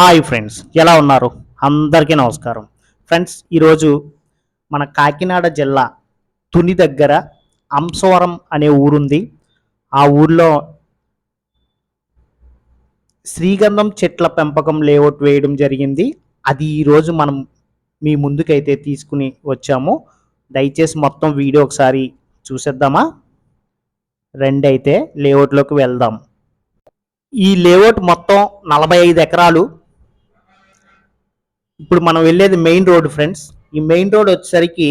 Hi friends ఎలా ఉన్నారు? అందరికీ నమస్కారం. ఫ్రెండ్స్ ఈరోజు మన కాకినాడ జిల్లా తుని దగ్గర అంశవరం అనే ఊరుంది. ఆ ఊర్లో శ్రీగంధం చెట్ల పెంపకం లేఅవుట్ వేయడం జరిగింది. అది ఈరోజు మనం మీ ముందుకైతే తీసుకుని వచ్చాము. దయచేసి మొత్తం వీడియో ఒకసారి చూసేద్దామా? రెండు అయితే లేఅవుట్లోకి వెళ్దాం. ఈ లేఅవుట్ మొత్తం నలభై ఐదు ఎకరాలు. ఇప్పుడు మనం వెళ్ళేది మెయిన్ రోడ్ ఫ్రెండ్స్ ఈ మెయిన్ రోడ్ వచ్చేసరికి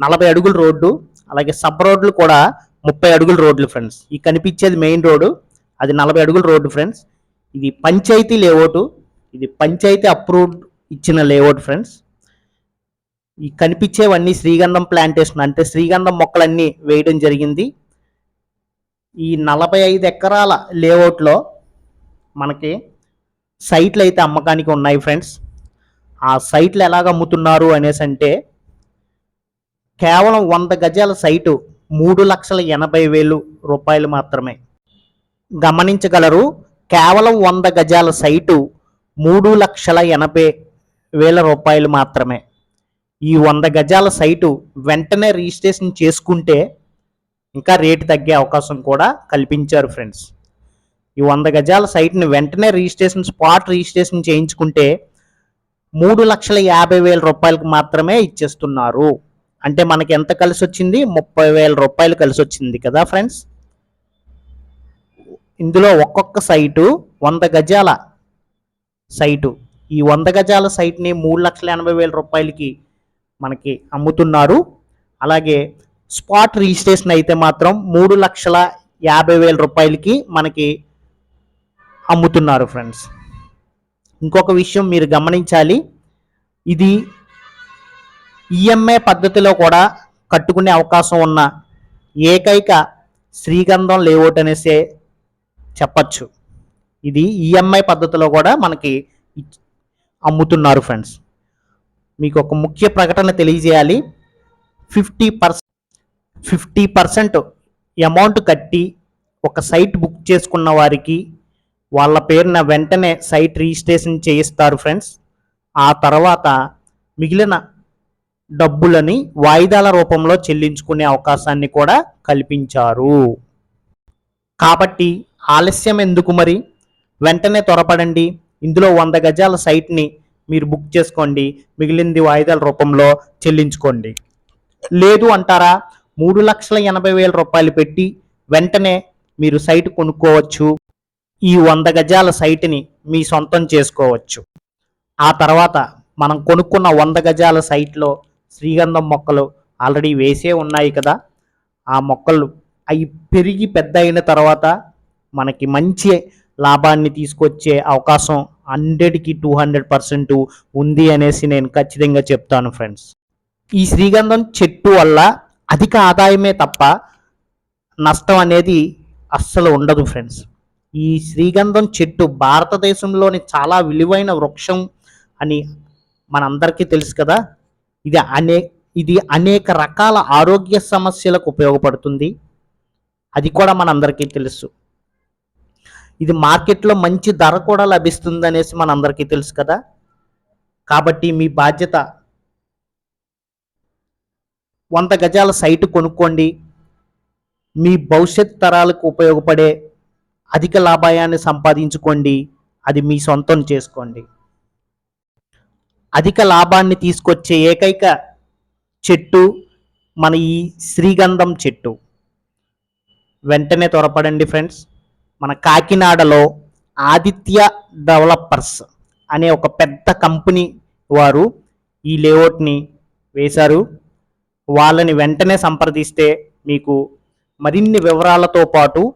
నలభై అడుగుల రోడ్డు అలాగే సబ్ రోడ్లు కూడా ముప్పై అడుగుల రోడ్లు ఫ్రెండ్స్ ఈ కనిపించేది మెయిన్ రోడ్డు అది నలభై అడుగుల రోడ్డు ఫ్రెండ్స్ ఇది పంచాయతీ లేఅవుట్ ఇది పంచాయతీ అప్రూవ్డ్ ఇచ్చిన లేఅవుట్ ఫ్రెండ్స్ ఈ కనిపించేవన్నీ శ్రీగంధం ప్లాంటేషన్ అంటే శ్రీగంధం మొక్కలన్నీ వేయడం జరిగింది. ఈ నలభై ఐదు ఎకరాల లేఅవుట్లో మనకి సైట్లు అయితే అమ్మకానికి ఉన్నాయి ఫ్రెండ్స్ ఆ సైట్లు ఎలాగ అమ్ముతున్నారు అనేసి అంటే కేవలం వంద గజాల సైటు మూడు లక్షల ఎనభై వేలు రూపాయలు మాత్రమే. గమనించగలరు కేవలం వంద గజాల సైటు మూడు లక్షల ఎనభై వేల రూపాయలు మాత్రమే. ఈ వంద గజాల సైటు వెంటనే రిజిస్ట్రేషన్ చేసుకుంటే ఇంకా రేటు తగ్గే అవకాశం కూడా కల్పించారు ఫ్రెండ్స్. ఈ వంద గజాల సైట్ని వెంటనే రిజిస్ట్రేషన్ స్పాట్ రిజిస్ట్రేషన్ చేయించుకుంటే మూడు లక్షల యాభై వేల రూపాయలకు మాత్రమే ఇచ్చేస్తున్నారు. అంటే మనకి ఎంత కలిసి వచ్చింది ముప్పై వేల రూపాయలు కలిసి వచ్చింది కదా ఫ్రెండ్స్. ఇందులో ఒక్కొక్క సైటు వంద గజాల సైటు. ఈ వంద గజాల సైట్ని మూడు లక్షల ఎనభై వేల రూపాయలకి మనకి అమ్ముతున్నారు. అలాగే స్పాట్ రిజిస్ట్రేషన్ అయితే మాత్రం మూడు లక్షల యాభై వేల రూపాయలకి మనకి అమ్ముతున్నారు ఫ్రెండ్స్. ఇంకొక విషయం మీరు గమనించాలి. ఇది ఈఎంఐ పద్ధతిలో కూడా కట్టుకునే అవకాశం ఉన్న ఏకైక శ్రీగంధం లేఅవుట్ అనేసే చెప్పచ్చు. ఇది ఈఎంఐ పద్ధతిలో కూడా మనకి అమ్ముతున్నారు ఫ్రెండ్స్ మీకు ఒక ముఖ్య ప్రకటన తెలియజేయాలి. Fifty percent fifty percent amount కట్టి ఒక సైట్ బుక్ చేసుకున్న వారికి వాళ్ళ పేరున వెంటనే సైట్ రిజిస్ట్రేషన్ చేయిస్తారు ఫ్రెండ్స్. ఆ తర్వాత మిగిలిన డబ్బులని వాయిదాల రూపంలో చెల్లించుకునే అవకాశాన్ని కూడా కల్పించారు. కాబట్టి ఆలస్యం ఎందుకు మరి? వెంటనే త్వరపడండి. ఇందులో వంద గజాల సైట్ని మీరు బుక్ చేసుకోండి. మిగిలింది వాయిదాల రూపంలో చెల్లించుకోండి. లేదు అంటారా? మూడు లక్షల ఎనభై వేల రూపాయలు పెట్టి వెంటనే మీరు సైట్ కొనుక్కోవచ్చు. ఈ వంద గజాల సైట్ని మీ సొంతం చేసుకోవచ్చు. ఆ తర్వాత మనం కొనుక్కున్న వంద గజాల సైట్లో శ్రీగంధం మొక్కలు ఆల్రెడీ వేసే ఉన్నాయి కదా. ఆ మొక్కలు అవి పెరిగి పెద్ద అయిన తర్వాత మనకి మంచి లాభాన్ని తీసుకొచ్చే అవకాశం హండ్రెడ్కి టూ హండ్రెడ్ పర్సెంట్ ఉంది అనేసి నేను ఖచ్చితంగా చెప్తాను ఫ్రెండ్స్. ఈ శ్రీగంధం చెట్టు వల్ల అధిక ఆదాయమే తప్ప నష్టం అనేది అస్సలు ఉండదు ఫ్రెండ్స్. ఈ శ్రీగంధం చెట్టు భారతదేశంలోని చాలా విలువైన వృక్షం అని మనందరికీ తెలుసు కదా. ఇది అనే ఇది అనేక రకాల ఆరోగ్య సమస్యలకు ఉపయోగపడుతుంది. అది కూడా మనందరికీ తెలుసు. ఇది మార్కెట్లో మంచి ధర కూడా లభిస్తుంది అనేసి మనందరికీ తెలుసు కదా. కాబట్టి మీ బాధ్యత వంద గజాల సైటు కొనుక్కోండి. మీ భవిష్యత్ తరాలకు ఉపయోగపడే అధిక లాభాయాన్ని సంపాదించుకోండి. అది మీ సొంతం చేసుకోండి. అధిక లాభాన్ని తీసుకొచ్చే ఏకైక చెట్టు మన ఈ శ్రీగంధం చెట్టు. వెంటనే త్వరపడండి ఫ్రెండ్స్. మన కాకినాడలో ఆదిత్య డెవలపర్స్ అనే ఒక పెద్ద కంపెనీ వారు ఈ లేఅవుట్ని వేశారు. వాళ్ళని వెంటనే సంప్రదిస్తే మీకు మరిన్ని వివరాలతో పాటు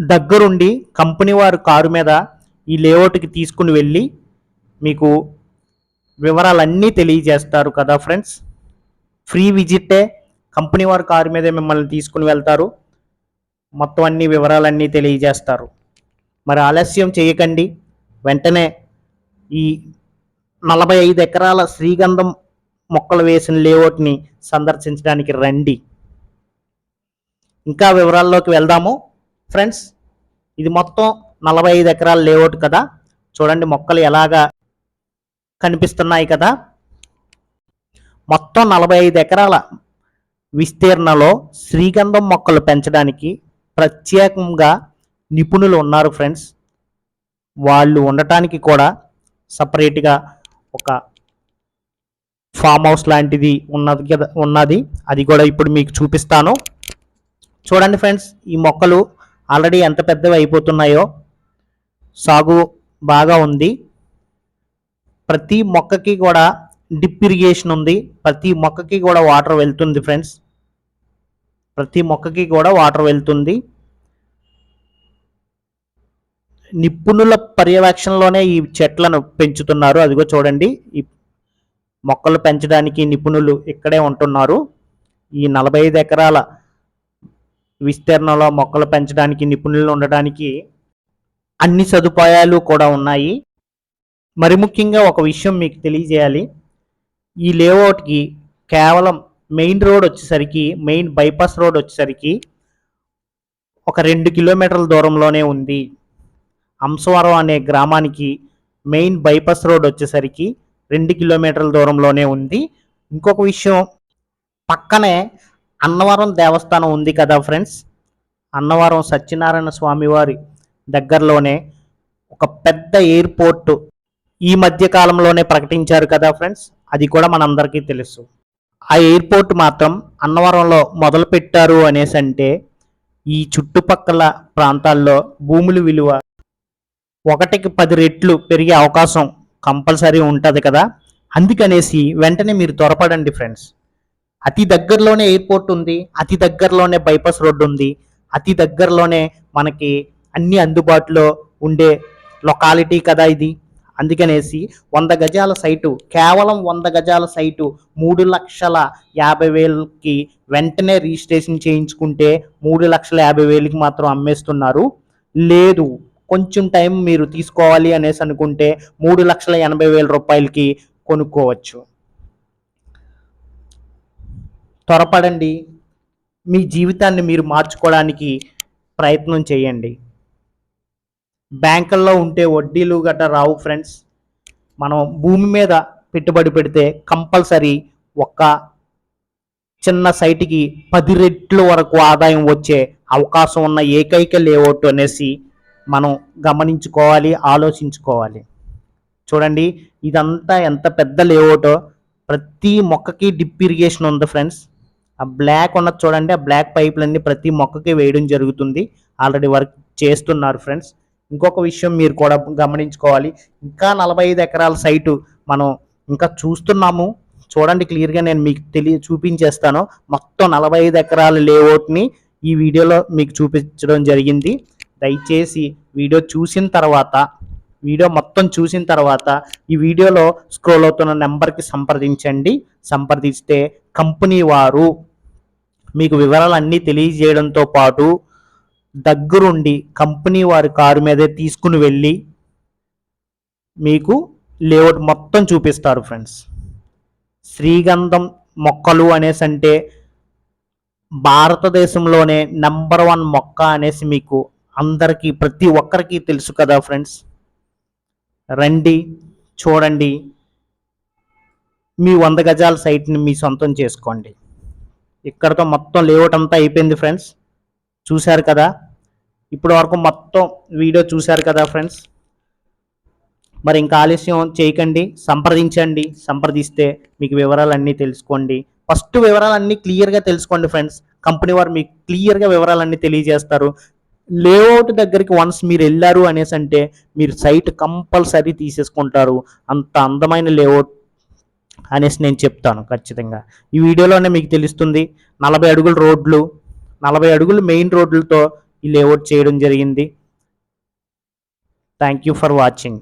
దగ్గరుండి కంపెనీ వారు కారు మీద ఈ లేఅవుట్కి తీసుకుని వెళ్ళి మీకు వివరాలన్నీ తెలియజేస్తారు కదా ఫ్రెండ్స్. ఫ్రీ విజిటే కంపెనీ వారు కారు మీదే మిమ్మల్ని తీసుకుని వెళ్తారు. మొత్తం అన్ని వివరాలన్నీ తెలియజేస్తారు. మరి ఆలస్యం చేయకండి. వెంటనే ఈ నలభై ఐదు ఎకరాల శ్రీగంధం మొక్కలు వేసిన లేఅవుట్ని సందర్శించడానికి రండి. ఇంకా వివరాల్లోకి వెళ్దాము. ఫ్రెండ్స్ ఇది మొత్తం నలభై ఐదు ఎకరాల లేఅవుట్ కదా. చూడండి మొక్కలు ఎలాగా కనిపిస్తున్నాయి కదా. మొత్తం నలభై ఐదు ఎకరాల విస్తీర్ణలో శ్రీగంధం మొక్కలు పెంచడానికి ప్రత్యేకంగా నిపుణులు ఉన్నారు ఫ్రెండ్స్. వాళ్ళు ఉండటానికి కూడా సపరేట్గా ఒక ఫామ్ హౌస్ లాంటిది ఉన్నది కదా ఉన్నది. అది కూడా ఇప్పుడు మీకు చూపిస్తాను. చూడండి ఫ్రెండ్స్ ఈ మొక్కలు ఆల్రెడీ ఎంత పెద్దవి అయిపోతున్నాయో సాగు బాగా ఉంది. ప్రతి మొక్కకి కూడా డిప్ ఇరిగేషన్ ఉంది. ప్రతి మొక్కకి కూడా వాటర్ వెళ్తుంది ఫ్రెండ్స్. ప్రతి మొక్కకి కూడా వాటర్ వెళ్తుంది. నిపుణుల పర్యవేక్షణలోనే ఈ చెట్లను పెంచుతున్నారు. అదిగో చూడండి. ఈ మొక్కలు పెంచడానికి నిపుణులు ఇక్కడే ఉంటున్నారు. ఈ నలభై ఐదు ఎకరాల విస్తీర్ణంలో మొక్కలు పెంచడానికి నిపుణులు ఉండడానికి అన్ని సదుపాయాలు కూడా ఉన్నాయి. మరి ముఖ్యంగా ఒక విషయం మీకు తెలియజేయాలి. ఈ లేఅవుట్కి కేవలం మెయిన్ రోడ్ వచ్చేసరికి మెయిన్ బైపాస్ రోడ్ వచ్చేసరికి ఒక రెండు కిలోమీటర్ల దూరంలోనే ఉంది. అంశవరం అనే గ్రామానికి మెయిన్ బైపాస్ రోడ్ వచ్చేసరికి రెండు కిలోమీటర్ల దూరంలోనే ఉంది. ఇంకొక విషయం పక్కనే అన్నవరం దేవస్థానం ఉంది కదా ఫ్రెండ్స్? అన్నవరం సత్యనారాయణ స్వామివారి దగ్గరలోనే ఒక పెద్ద ఎయిర్పోర్ట్ ఈ మధ్య కాలంలోనే ప్రకటించారు కదా ఫ్రెండ్స్? అది కూడా మనందరికీ తెలుసు. ఆ ఎయిర్పోర్ట్ మాత్రం అన్నవరంలో మొదలు పెట్టారు అనేసి అంటే ఈ చుట్టుపక్కల ప్రాంతాల్లో భూముల విలువ ఒకటికి పది రెట్లు పెరిగే అవకాశం కంపల్సరీ ఉంటుంది కదా? అందుకనేసి వెంటనే మీరు త్వరపడండి ఫ్రెండ్స్. అతి దగ్గరలోనే ఎయిర్పోర్ట్ ఉంది అతి దగ్గరలోనే బైపాస్ రోడ్డు ఉంది అతి దగ్గరలోనే మనకి అన్ని అందుబాటులో ఉండే లొకాలిటీ కదా ఇది. అందుకనేసి వంద గజాల సైటు కేవలం వంద గజాల సైటు మూడు లక్షల యాభై వేలకి వెంటనే రిజిస్ట్రేషన్ చేయించుకుంటే మూడు లక్షల యాభై వేలకి మాత్రం అమ్మేస్తున్నారు. లేదు కొంచెం టైం మీరు తీసుకోవాలి అనేసి అనుకుంటే మూడు లక్షల ఎనభై వేల రూపాయలకి కొనుక్కోవచ్చు. త్వరపడండి. మీ జీవితాన్ని మీరు మార్చుకోవడానికి ప్రయత్నం చేయండి. బ్యాంకుల్లో ఉంటే వడ్డీలు గట్రా రావు ఫ్రెండ్స్. మనం భూమి మీద పెట్టుబడి పెడితే కంపల్సరీ ఒక్క చిన్న సైట్కి పది రెట్ల వరకు ఆదాయం వచ్చే అవకాశం ఉన్న ఏకైక లేఅవుట్ అనేసి మనం గమనించుకోవాలి ఆలోచించుకోవాలి. చూడండి ఇదంతా ఎంత పెద్ద లేఅవుటో. ప్రతి మొక్కకి డిప్ ఇరిగేషన్ ఉంది ఫ్రెండ్స్. ఆ బ్లాక్ ఉన్నది చూడండి ఆ బ్లాక్ పైపులన్నీ ప్రతి మొక్కకి వేయడం జరుగుతుంది. ఆల్రెడీ వర్క్ చేస్తున్నారు ఫ్రెండ్స్ ఇంకొక విషయం మీరు కూడా గమనించుకోవాలి. ఇంకా నలభై ఐదు ఎకరాల సైటు మనం ఇంకా చూస్తున్నాము. చూడండి క్లియర్గా నేను మీకు తెలియ చూపించేస్తాను. మొత్తం నలభై ఐదు ఎకరాల లేఅవుట్ని ఈ వీడియోలో మీకు చూపించడం జరిగింది. దయచేసి వీడియో చూసిన తర్వాత వీడియో మొత్తం చూసిన తర్వాత ఈ వీడియోలో స్క్రోల్ అవుతున్న నెంబర్కి సంప్రదించండి. సంప్రదిస్తే కంపెనీ వారు మీకు వివరాలన్నీ తెలియజేయడంతో పాటు దగ్గరుండి కంపెనీ వారి కారు మీదే తీసుకుని వెళ్ళి మీకు లేఅవుట్ మొత్తం చూపిస్తారు ఫ్రెండ్స్. శ్రీగంధం మొక్కలు అనేసి అంటే భారతదేశంలోనే నంబర్ వన్ మొక్క అనేసి మీకు అందరికీ ప్రతి ఒక్కరికి తెలుసు కదా ఫ్రెండ్స్. రండి చూడండి. మీ వంద గజాల సైట్ని మీ సొంతం చేసుకోండి. ఇక్కడతో మొత్తం లేఅవుట్ అంతా అయిపోయింది ఫ్రెండ్స్ చూశారు కదా? ఇప్పటి వరకు మొత్తం వీడియో చూశారు కదా ఫ్రెండ్స్ మరి ఇంకా ఆలస్యం చేయకండి సంప్రదించండి సంప్రదిస్తే మీకు వివరాలన్నీ తెలుసుకోండి. ఫస్ట్ వివరాలన్నీ క్లియర్గా తెలుసుకోండి ఫ్రెండ్స్ కంపెనీ వారు మీకు క్లియర్గా వివరాలన్నీ తెలియజేస్తారు. లేఅవుట్ దగ్గరికి వన్స్ మీరు వెళ్ళారు అనేసి అంటే మీరు సైట్ కంపల్సరీ తీసేసుకుంటారు. అంత అందమైన లేఅవుట్ అనేసి నేను చెప్తాను ఖచ్చితంగా. ఈ వీడియోలోనే మీకు తెలుస్తుంది నలభై అడుగుల రోడ్లు నలభై అడుగులు మెయిన్ రోడ్లతో ఈ లేఅవుట్ చేయడం జరిగింది. Thank you for watching